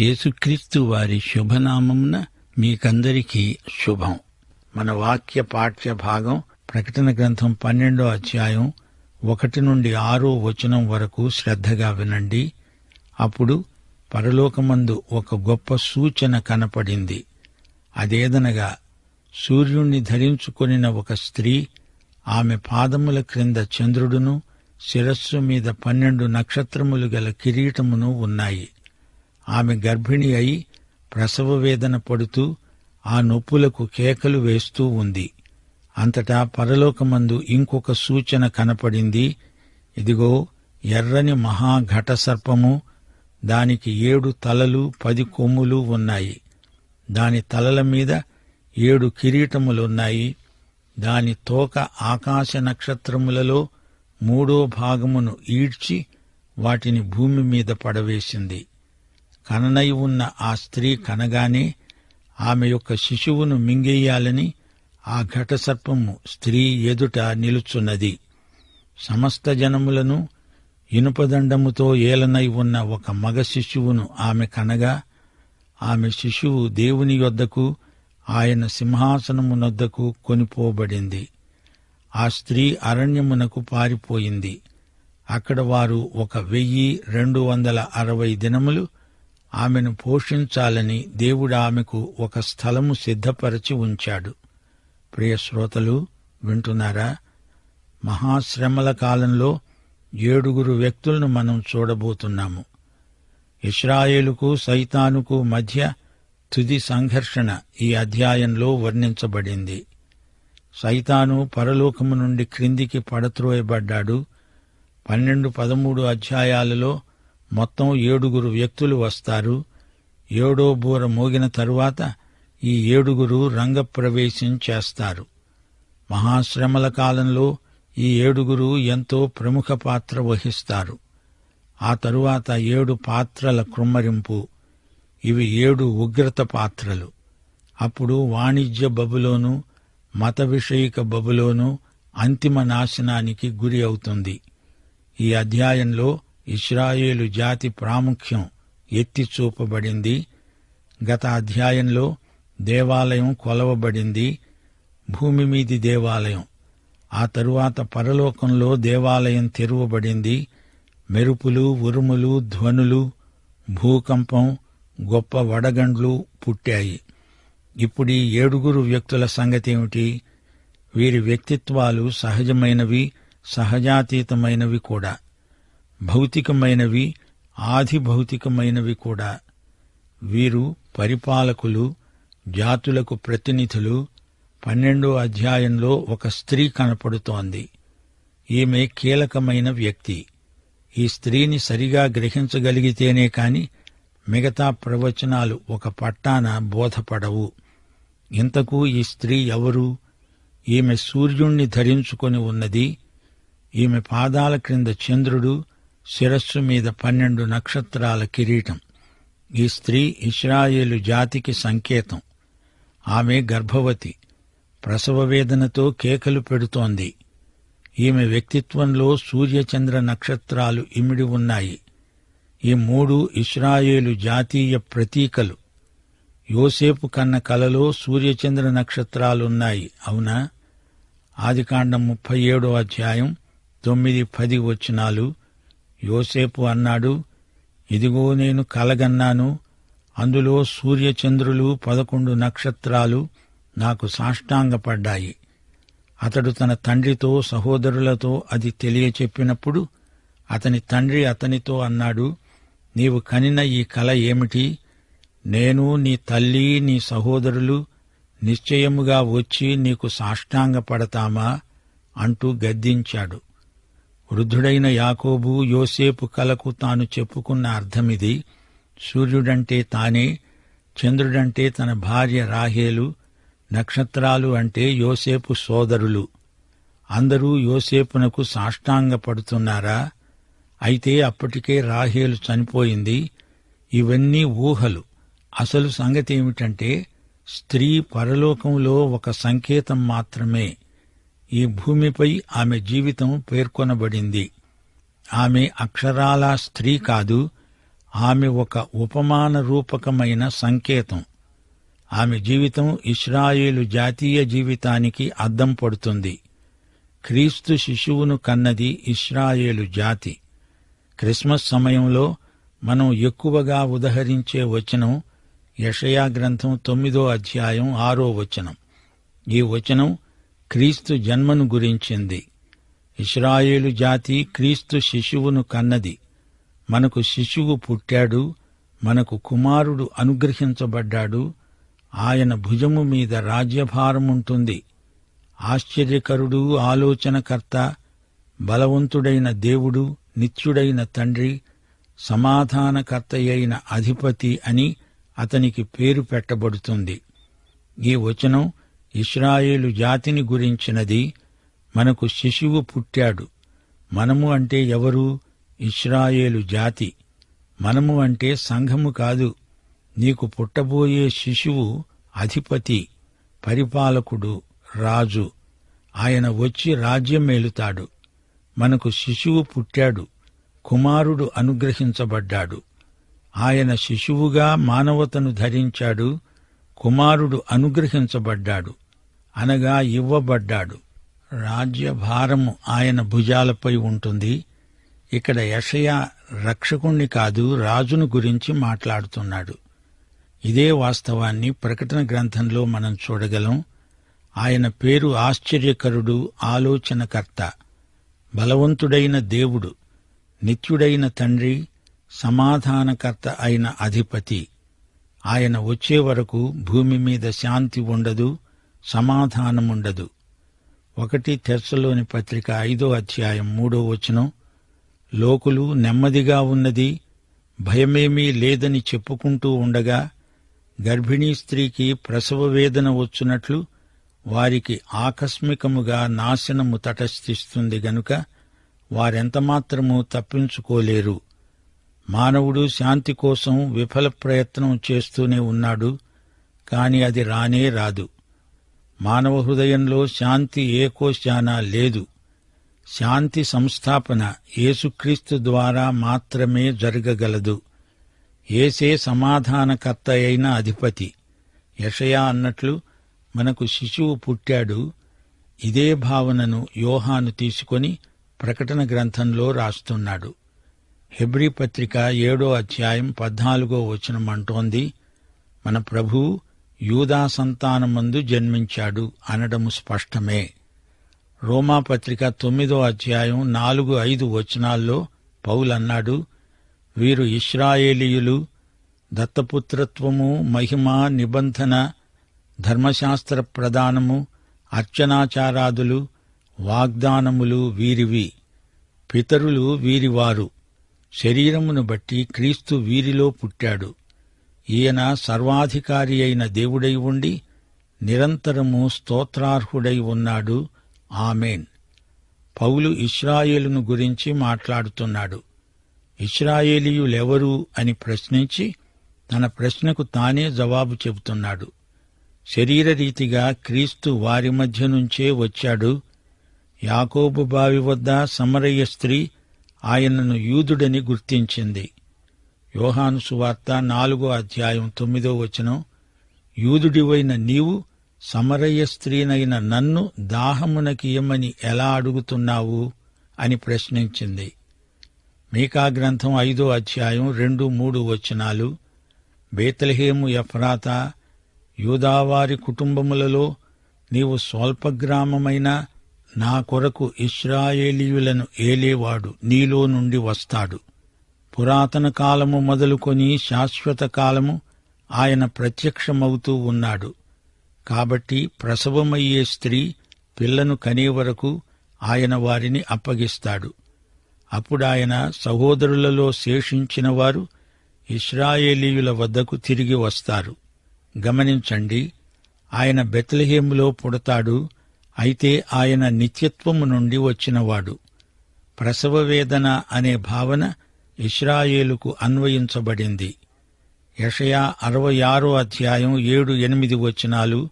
యేసుక్రీస్తు వారి శుభనామమున మీకందరికీ శుభం. మన వాక్య పాఠ్య భాగం ప్రకటన గ్రంథం పన్నెండో అధ్యాయం ఒకటి నుండి ఆరో వచనం వరకు శ్రద్ధగా వినండి. అప్పుడు పరలోకమందు ఒక గొప్ప సూచన కనపడింది. అదేదనగా సూర్యుణ్ణి ధరించుకొనిన ఒక స్త్రీ ఆమె పాదముల క్రింద చంద్రుడును శిరస్సు మీద పన్నెండు నక్షత్రములు గల కిరీటమును ఉన్నాయి. ఆమె గర్భిణి అయి ప్రసవ వేదన పడుతూ ఆ నొప్పులకు కేకలు వేస్తూ ఉంది. అంతటా పరలోకమందు ఇంకొక సూచన కనపడింది. ఇదిగో ఎర్రని మహాఘట సర్పము దానికి ఏడు తలలు పది కొమ్ములు ఉన్నాయి. దాని తలల మీద ఏడు కిరీటములున్నాయి. దాని తోక ఆకాశ నక్షత్రములలో మూడో భాగమును ఈడ్చి వాటిని భూమి మీద పడవేసింది. కననై ఉన్న ఆ స్త్రీ కనగానే ఆమె యొక్క శిశువును మింగేయాలని ఆ ఘటసర్పము స్త్రీ ఎదుట నిలుచున్నది. సమస్త జనములను ఇనుపదండముతో ఏలనై ఉన్న ఒక మగ శిశువును ఆమె కనగా ఆమె శిశువు దేవుని యొద్దకు ఆయన సింహాసనమునొద్దకు కొనిపోబడింది. ఆ స్త్రీ అరణ్యమునకు పారిపోయింది. అక్కడ వారు ఒక వెయ్యి రెండు వందల అరవై దినములు ఆమెను పోషించాలని దేవుడు ఆమెకు ఒక స్థలము సిద్ధపరచి ఉంచాడు. ప్రియ శ్రోతలు వింటున్నారా? మహాశ్రమల కాలంలో ఏడుగురు వ్యక్తులను మనం చూడబోతున్నాము. ఇస్రాయేలుకు సైతానుకు మధ్య తుది సంఘర్షణ ఈ అధ్యాయంలో వర్ణించబడింది. సైతాను పరలోకము నుండి క్రిందికి పడత్రోయబడ్డాడు. పన్నెండు పదమూడు అధ్యాయాలలో మొత్తం ఏడుగురు వ్యక్తులు వస్తారు. ఏడో బూర మోగిన తరువాత ఈ ఏడుగురు రంగప్రవేశం చేస్తారు. మహాశ్రమల కాలంలో ఈ ఏడుగురు ఎంతో ప్రముఖ పాత్ర వహిస్తారు. ఆ తరువాత ఏడు పాత్రల కృమ్మరింపు. ఇవి ఏడు ఉగ్రత పాత్రలు. అప్పుడు వాణిజ్య బబులోను మత విషయిక బబులోను అంతిమ నాశనానికి గురి అవుతుంది. ఈ అధ్యాయంలో ఇస్రాయేలు జాతి ప్రాముఖ్యం ఎత్తి చూపబడింది. గత అధ్యాయంలో దేవాలయం కొలవబడింది. భూమి మీది దేవాలయం. ఆ తరువాత పరలోకంలో దేవాలయం తెరువబడింది. మెరుపులు ఉరుములు ధ్వనులు భూకంపం గొప్ప వడగండ్లు పుట్టాయి. ఇప్పుడు ఈ ఏడుగురు వ్యక్తుల సంగతేమిటి? వీరి వ్యక్తిత్వాలు సహజమైనవి సహజాతీతమైనవి కూడా. భౌతికమైనవి ఆది భౌతికమైనవి కూడా. వీరు పరిపాలకులు జాతులకు ప్రతినిధులు పన్నెండో అధ్యాయంలో ఒక స్త్రీ కనపడుతోంది. ఈమె కీలకమైన వ్యక్తి. ఈ స్త్రీని సరిగా గ్రహించగలిగితేనే కాని మిగతా ప్రవచనాలు ఒక పట్టాన బోధపడవు. ఇంతకు ఈ స్త్రీ ఎవరు? ఈమె సూర్యుణ్ణి ధరించుకొని ఉన్నది. ఈమె పాదాల క్రింద చంద్రుడు శిరస్సు మీద పన్నెండు నక్షత్రాల కిరీటం. ఈ స్త్రీ ఇస్రాయేలు జాతికి సంకేతం. ఆమె గర్భవతి. ప్రసవ వేదనతో కేకలు పెడుతోంది. ఈమె వ్యక్తిత్వంలో సూర్యచంద్ర నక్షత్రాలు ఇమిడి ఉన్నాయి. ఈ మూడు ఇస్రాయేలు జాతీయ ప్రతీకలు. యోసేపు కన్న కలలో సూర్యచంద్ర నక్షత్రాలున్నాయి. అవునా? ఆదికాండం ముప్పై ఏడో అధ్యాయం తొమ్మిది పది వచనాలు. యోసేపు అన్నాడు ఇదిగో నేను కలగన్నాను అందులో సూర్యచంద్రులు పదకొండు నక్షత్రాలు నాకు సాష్టాంగపడ్డాయి. అతడు తన తండ్రితో సహోదరులతో అది తెలియచెప్పినప్పుడు అతని తండ్రి అతనితో అన్నాడు నీవు కనిన ఈ కల ఏమిటి? నేను నీ తల్లి నీ సహోదరులు నిశ్చయముగా వచ్చి నీకు సాష్టాంగపడతామా? అంటూ గద్దించాడు. వృద్ధుడైన యాకోబు యోసేపు కలకు తాను చెప్పుకున్న అర్థమిది. సూర్యుడంటే తానే చంద్రుడంటే తన భార్య రాహేలు నక్షత్రాలు అంటే యోసేపు సోదరులు. అందరూ యోసేపునకు సాష్టాంగపడుతున్నారా? అయితే అప్పటికే రాహేలు చనిపోయింది. ఇవన్నీ ఊహలు. అసలు సంగతి ఏమిటంటే స్త్రీ పరలోకంలో ఒక సంకేతం మాత్రమే. ఈ భూమిపై ఆమె జీవితం పేర్కొనబడింది. ఆమె అక్షరాల స్త్రీ కాదు ఆమె ఒక ఉపమాన రూపకమైన సంకేతం. ఆమె జీవితం ఇస్రాయేలు జాతీయ జీవితానికి అద్దం పడుతుంది. క్రీస్తు శిశువును కన్నది ఇస్రాయేలు జాతి. క్రిస్మస్ సమయంలో మనం ఎక్కువగా ఉదహరించే వచనం యషయా గ్రంథం తొమ్మిదో అధ్యాయం ఆరో వచనం. ఈ వచనం క్రీస్తు జన్మను గురించింది. ఇస్రాయేలు జాతి క్రీస్తు శిశువును కన్నది. మనకు శిశువు పుట్టాడు మనకు కుమారుడు అనుగ్రహించబడ్డాడు ఆయన భుజము మీద రాజ్యభారముంటుంది. ఆశ్చర్యకరుడు ఆలోచనకర్త బలవంతుడైన దేవుడు నిత్యుడైన తండ్రి సమాధానకర్తయైన అధిపతి అని అతనికి పేరు పెట్టబడుతుంది. ఈ వచనం ఇస్రాయేలు జాతిని గురించినది మనకు శిశువు పుట్టాడు. మనము అంటే ఎవరు? ఇస్రాయేలు జాతి. మనము అంటే సంఘము కాదు. నీకు పుట్టబోయే శిశువు అధిపతి పరిపాలకుడు రాజు. ఆయన వచ్చి రాజ్యమేలుతాడు మనకు శిశువు పుట్టాడు. కుమారుడు అనుగ్రహించబడ్డాడు. ఆయన శిశువుగా మానవతను ధరించాడు. కుమారుడు అనుగ్రహించబడ్డాడు. అనగా ఇవ్వబడ్డాడు. రాజ్యభారము ఆయన భుజాలపై ఉంటుంది. ఇక్కడ యషయా రక్షకుణ్ణి కాదు రాజును గురించి మాట్లాడుతున్నాడు. ఇదే వాస్తవాన్ని ప్రకటన గ్రంథంలో మనం చూడగలం. ఆయన పేరు ఆశ్చర్యకరుడు ఆలోచనకర్త బలవంతుడైన దేవుడు నిత్యుడైన తండ్రి సమాధానకర్త అయిన అధిపతి. ఆయన వచ్చే వరకు భూమి మీద శాంతి ఉండదు సమాధానముండదు. ఒకటి తెర్చలోని పత్రిక ఐదో అధ్యాయం మూడో వచనం లోకులు నెమ్మదిగా ఉన్నది భయమేమీ లేదని చెప్పుకుంటూ ఉండగా గర్భిణీ స్త్రీకి ప్రసవ వేదన వచ్చునట్లు వారికి ఆకస్మికముగా నాశనము తటస్థిస్తుంది గనుక వారెంతమాత్రము తప్పించుకోలేరు. మానవుడు శాంతి కోసం విఫల ప్రయత్నం చేస్తూనే ఉన్నాడు కాని అది రానే రాదు. మానవ హృదయంలో శాంతి ఏకోశాన లేదు. శాంతి సంస్థాపన యేసుక్రీస్తు ద్వారా మాత్రమే జరగగలదు. ఏసే సమాధానకర్త అయిన అధిపతి. యషయా అన్నట్లు మనకు శిశువు పుట్టాడు. ఇదే భావనను యోహాను తీసుకొని ప్రకటన గ్రంథంలో రాస్తున్నాడు. హెబ్రీ పత్రిక ఏడో అధ్యాయం పద్నాలుగో వచనం అంటోంది మన ప్రభువు యూదా సంతానమందు జన్మించాడు అనడము స్పష్టమే. రోమా పత్రిక తొమ్మిదో అధ్యాయం నాలుగు ఐదు వచనాల్లో పౌలన్నాడు వీరు ఇస్రాయేలీయులు దత్తపుత్రత్వము మహిమ నిబంధన ధర్మశాస్త్ర ప్రధానము అర్చనాచారాదులు వాగ్దానములు వీరివి. పితరులు వీరివారు. శరీరమును బట్టి క్రీస్తు వీరిలో పుట్టాడు. ఈయన సర్వాధికారి అయిన దేవుడై ఉండి నిరంతరము స్తోత్రార్హుడై ఉన్నాడు. ఆమెన్. పౌలు ఇస్రాయేలును గురించి మాట్లాడుతున్నాడు. ఇస్రాయేలీయులెవరు అని ప్రశ్నించి తన ప్రశ్నకు తానే జవాబు చెబుతున్నాడు. శరీరరీతిగా క్రీస్తు వారి మధ్య నుంచే వచ్చాడు. యాకోబు బావి వద్ద సమరయ్య స్త్రీ ఆయనను యూదుడని గుర్తించింది. యోహాను సువార్త నాలుగో అధ్యాయం తొమ్మిదో వచనం. యూదుడివైన నీవు సమరయ్య స్త్రీనైన నన్ను దాహమునకియమని ఎలా అడుగుతున్నావు? అని ప్రశ్నించింది. మీకా గ్రంథం ఐదో అధ్యాయం రెండు మూడు వచనాలు. బేతలహేము ఎఫ్రాత యూదావారి కుటుంబములలో నీవు స్వల్పగ్రామమైన నా కొరకు ఇస్రాయేలీయులను ఏలేవాడు నీలో నుండి వస్తాడు. పురాతన కాలము మొదలుకొని శాశ్వత కాలము ఆయన ప్రత్యక్షమవుతూ ఉన్నాడు. కాబట్టి ప్రసవమయ్యే స్త్రీ పిల్లను కనే వరకు ఆయన వారిని అప్పగిస్తాడు. అప్పుడాయన సహోదరులలో శేషించిన వారు ఇస్రాయేలీయుల వద్దకు తిరిగి వస్తారు. గమనించండి ఆయన బెత్లహేములో పుడతాడు అయితే ఆయన నిత్యత్వము నుండి వచ్చినవాడు. ప్రసవ వేదన అనే భావన ఇస్రాయేలుకు అన్వయించబడింది. యషయా అరవై ఆరో అధ్యాయం ఏడు ఎనిమిది వచనాలు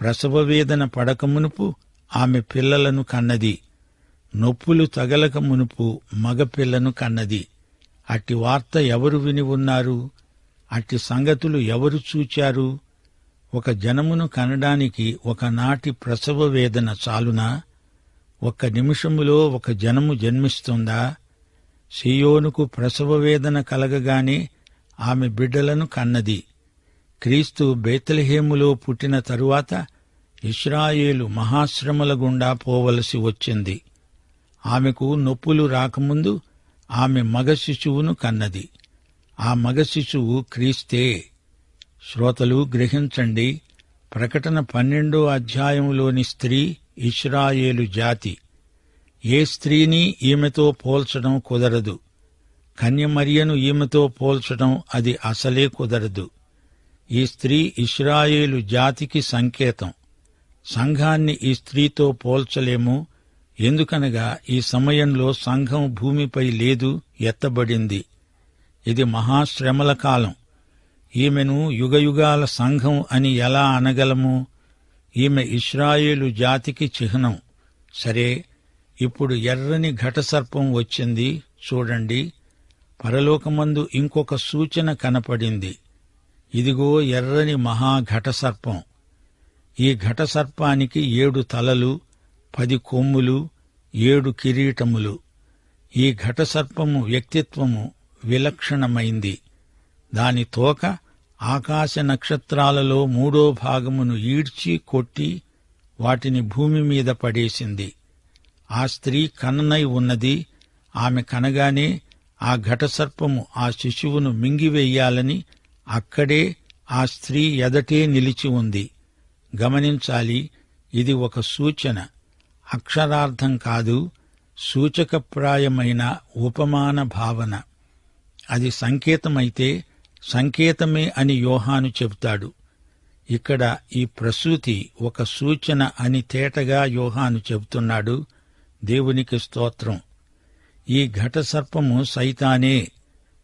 ప్రసవ వేదన పడకమునుపు ఆమె పిల్లలను కన్నది. నొప్పులు తగలక మునుపు మగపిల్లను కన్నది. అట్టి వార్త ఎవరు విని ఉన్నారు? అట్టి సంగతులు ఎవరు చూచారు? ఒక జనమును కనడానికి ఒకనాటి ప్రసవ వేదన చాలునా? ఒక్క నిమిషములో ఒక జనము జన్మిస్తుందా? సియోనుకు ప్రసవ వేదన కలగగానే ఆమె బిడ్డలను కన్నది. క్రీస్తు బేతలహేములో పుట్టిన తరువాత ఇస్రాయేలు మహాశ్రమల గుండా పోవలసి వచ్చింది. ఆమెకు నొప్పులు రాకముందు ఆమె మగ శిశువును కన్నది. ఆ మగ శిశువు క్రీస్తే. శ్రోతలు గ్రహించండి ప్రకటన పన్నెండో అధ్యాయంలోని స్త్రీ ఇస్రాయేలు జాతి. ఏ స్త్రీని ఈమెతో పోల్చడం కుదరదు. కన్యమరియను ఈమెతో పోల్చడం అది అసలే కుదరదు. ఈ స్త్రీ ఇస్రాయేలు జాతికి సంకేతం. సంఘాన్ని ఈ స్త్రీతో పోల్చలేము. ఎందుకనగా ఈ సమయంలో సంఘం భూమిపై లేదు ఎత్తబడింది. ఇది మహాశ్రమల కాలం. ఈమెను యుగయుగాల సంఘం అని ఎలా అనగలము? ఈమె ఇస్రాయేలు జాతికి చిహ్నం. సరే ఇప్పుడు ఎర్రని ఘటసర్పం వచ్చింది చూడండి. పరలోకమందు ఇంకొక సూచన కనపడింది. ఇదిగో ఎర్రని మహా ఘటసర్పం. ఈ ఘటసర్పానికి ఏడు తలలు పది కొమ్ములు ఏడు కిరీటములు. ఈ ఘటసర్పము వ్యక్తిత్వము విలక్షణమైంది. దాని తోక ఆకాశ నక్షత్రాలలో మూడో భాగమును ఈడ్చి కొట్టి వాటిని భూమి మీద పడేసింది. ఆ స్త్రీ కన్ననై ఉన్నది. ఆమె కనగానే ఆ ఘటసర్పము ఆ శిశువును మింగివేయాలని అక్కడే ఆ స్త్రీ ఎదటే నిలిచి ఉంది. గమనించాలి ఇది ఒక సూచన. అక్షరార్థం కాదు సూచకప్రాయమైన ఉపమాన భావన. అది సంకేతమైతే సంకేతమే అని యోహాను చెబుతాడు. ఇక్కడ ఈ ప్రసూతి ఒక సూచన అని తేటగా యోహాను చెబుతున్నాడు. దేవునికి స్తోత్రం. ఈ ఘటసర్పము సైతానే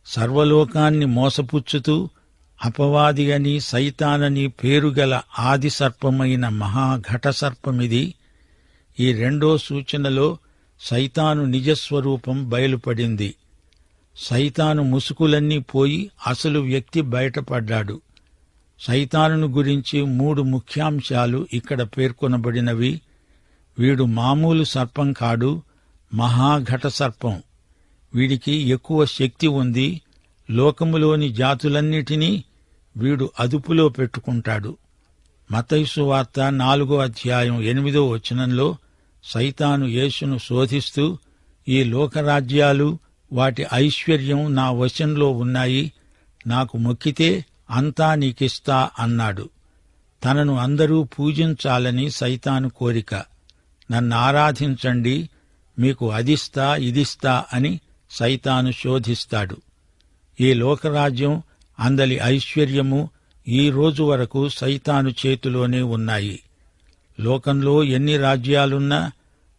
సర్వలోకాన్ని మోసపుచ్చుతూ అపవాది అని సైతానని పేరుగల ఆది సర్పమైన మహాఘటసర్పమిది ఈ రెండో సూచనలో సైతాను నిజస్వరూపం బయలుపడింది. సైతాను ముసుకులన్నీ పోయి అసలు వ్యక్తి బయటపడ్డాడు. సైతానును గురించి మూడు ముఖ్యాంశాలు ఇక్కడ పేర్కొనబడినవి. వీడు మామూలు సర్పం కాడు మహాఘట సర్పం. వీడికి ఎక్కువ శక్తి ఉంది లోకములోని జాతులన్నిటినీ వీడు అదుపులో పెట్టుకుంటాడు. మతైసు వార్త నాలుగో అధ్యాయం ఎనిమిదో వచనంలో సైతాను యేసును శోధిస్తూ ఈ లోకరాజ్యాలు వాటి ఐశ్వర్యం నా వశంలో ఉన్నాయి నాకు మొక్కితే అంతా నీకిస్తా అన్నాడు. తనను అందరూ పూజించాలని సైతాను కోరిక. నన్ను ఆరాధించండి మీకు అదిస్తా ఇదిస్తా అని సైతాను శోధిస్తాడు. ఈ లోకరాజ్యం అందలి ఐశ్వర్యము ఈ రోజు వరకు సైతాను చేతిలోనే ఉన్నాయి. లోకంలో ఎన్ని రాజ్యాలున్నా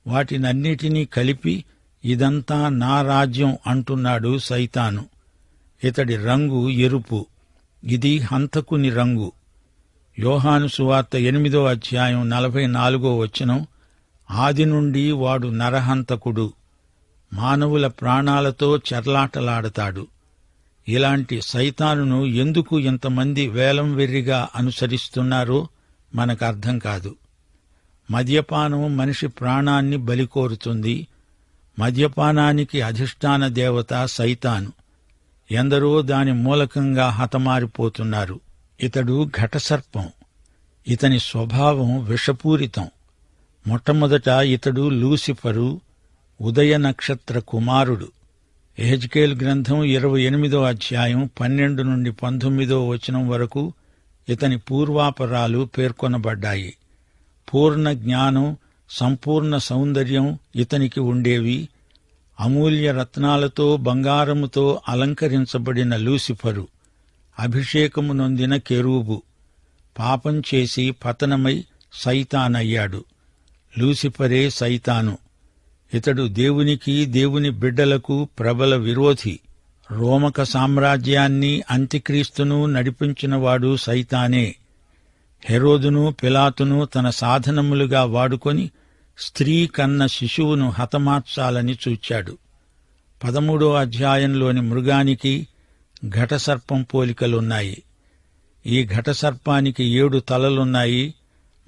వాటినన్నిటినీ కలిపి ఇదంతా నా రాజ్యం అంటున్నాడు సైతాను. ఇతడి రంగు ఎరుపు ఇది హంతకుని రంగు. యోహాను సువార్త ఎనిమిదో అధ్యాయం నలభై నాలుగో వచనం ఆది నుండి వాడు నరహంతకుడు. మానవుల ప్రాణాలతో చెర్లాటలాడతాడు. ఇలాంటి సైతానును ఎందుకు ఇంతమంది వేలం వెర్రిగా అనుసరిస్తున్నారో మనకు అర్థం కాదు. మద్యపానం మనిషి ప్రాణాన్ని బలికోరుతుంది మద్యపానానికి అధిష్టాన దేవత సైతాను. ఎందరో దాని మూలకంగా హతమారిపోతున్నారు. ఇతడు ఘటసర్పం. ఇతని స్వభావం విషపూరితం. మొట్టమొదట ఇతడు లూసిఫరు ఉదయ నక్షత్ర కుమారుడు. ఎహెజ్కేల్ గ్రంథం ఇరవై ఎనిమిదో అధ్యాయం పన్నెండు నుండి పంతొమ్మిదో వచనం వరకు ఇతని పూర్వాపరాలు పేర్కొనబడ్డాయి. పూర్ణ జ్ఞానం సంపూర్ణ సౌందర్యం ఇతనికి ఉండేవి. అమూల్య రత్నాలతో బంగారముతో అలంకరించబడిన లూసిఫరు. అభిషేకము నొందిన కెరూబు. పాపం చేసి పతనమై సైతానయ్యాడు. లూసిఫరే సైతాను. ఇతడు దేవునికి దేవుని బిడ్డలకు ప్రబల విరోధి. రోమక సామ్రాజ్యాన్ని అంత్యక్రీస్తును నడిపించినవాడు సైతానే. హెరోదును పిలాతును తన సాధనములుగా వాడుకొని స్త్రీ కన్న శిశువును హతమార్చాలని చూచాడు. పదమూడో అధ్యాయంలోని మృగానికి ఘటసర్పం పోలికలున్నాయి. ఈ ఘటసర్పానికి ఏడు తలలున్నాయి.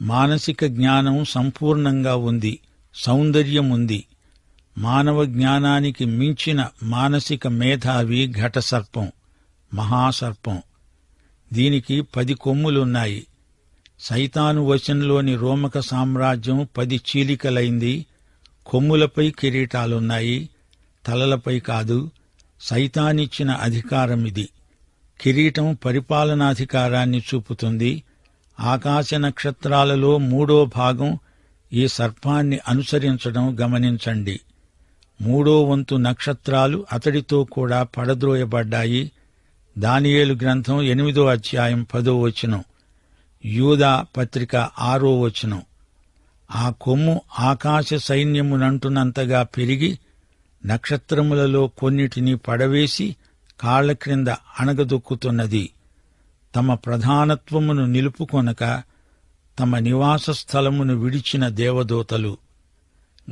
మానసిక జ్ఞానం సంపూర్ణంగా ఉంది సౌందర్యం ఉంది మానవ జ్ఞానానికి మించిన మానసిక మేధావి ఘటసర్పం మహాసర్పం. దీనికి పది కొమ్ములున్నాయి. సైతాను వశంలోని రోమక సామ్రాజ్యం పది చీలికలైంది. కొమ్ములపై కిరీటాలున్నాయి. తలలపై కాదు సైతానిచ్చిన అధికారం ఇది కిరీటం పరిపాలనాధికారాన్ని చూపుతుంది. ఆకాశ నక్షత్రాలలో మూడో భాగం ఈ సర్పాన్ని అనుసరించడం గమనించండి. మూడో వంతు నక్షత్రాలు అతడితో కూడా పడద్రోయబడ్డాయి. దానియేలు గ్రంథం ఎనిమిదో అధ్యాయం పదో వచనం. యూదా పత్రిక ఆరో వచనం. ఆ కొమ్ము ఆకాశ సైన్యమునంటున్నంతగా పెరిగి నక్షత్రములలో కొన్నిటిని పడవేసి కాళ్ళ క్రింద అణగదొక్కుతున్నది. తమ ప్రధానత్వమును నిలుపుకొనక తమ నివాస స్థలమును విడిచిన దేవదూతలు.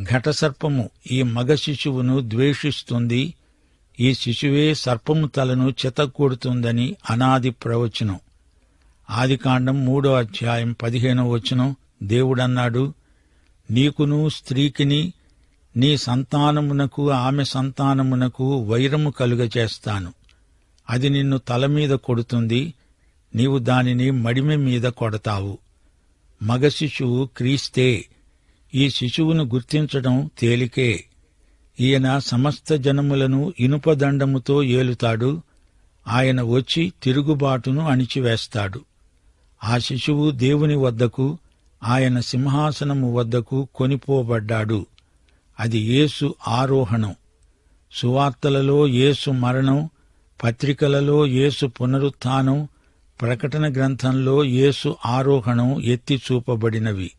ఘటసర్పము ఈ మగ శిశువును ద్వేషిస్తుంది ఈ శిశువే సర్పము తలను చెతకూడుతుందని అనాది ప్రవచనం. ఆదికాండం మూడో అధ్యాయం పదిహేనో వచనం దేవుడన్నాడు నీకును స్త్రీకిని నీ సంతానమునకు ఆమె సంతానమునకు వైరము కలుగచేస్తాను అది నిన్ను తల మీద కొడుతుంది నీవు దానిని మడిమె మీద కొడతావు. మగ శిశువు క్రీస్తే. ఈ శిశువును గుర్తించడం తేలికే. ఈయన సమస్త జనములను ఇనుపదండముతో ఏలుతాడు. ఆయన వచ్చి తిరుగుబాటును అణిచివేస్తాడు. ఆ శిశువు దేవుని వద్దకు ఆయన సింహాసనము వద్దకు కొనిపోబడ్డాడు. అది యేసు ఆరోహణం. సువార్తలలో యేసు మరణం పత్రికలలో యేసు పునరుత్థానం ప్రకటన గ్రంథంలో యేసు ఆరోహణం ఎత్తి చూపబడినవి.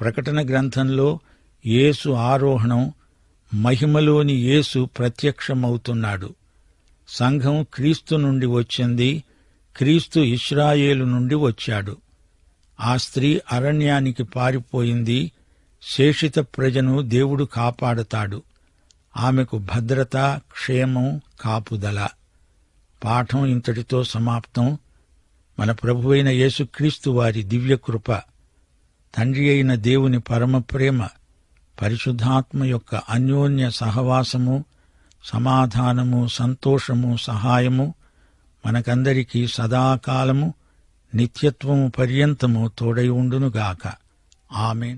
ప్రకటన గ్రంథంలో యేసు ఆరోహణం మహిమలోని యేసు ప్రత్యక్షమవుతున్నాడు. సంఘం క్రీస్తు నుండి వచ్చింది క్రీస్తు ఇస్రాయేలు నుండి వచ్చాడు. ఆ స్త్రీ అరణ్యానికి పారిపోయింది శేషిత ప్రజను దేవుడు కాపాడతాడు. ఆమెకు భద్రత క్షేమం కాపుదల. పాఠం ఇంతటితో సమాప్తం. మన ప్రభువైన యేసుక్రీస్తు వారి దివ్యకృప తండ్రి అయిన దేవుని పరమ ప్రేమ పరిశుద్ధాత్మ యొక్క అన్యోన్య సహవాసము సమాధానము సంతోషము సహాయము మనకందరికీ సదాకాలము నిత్యత్వము పర్యంతము తోడై ఉండునుగాక. ఆమెన్.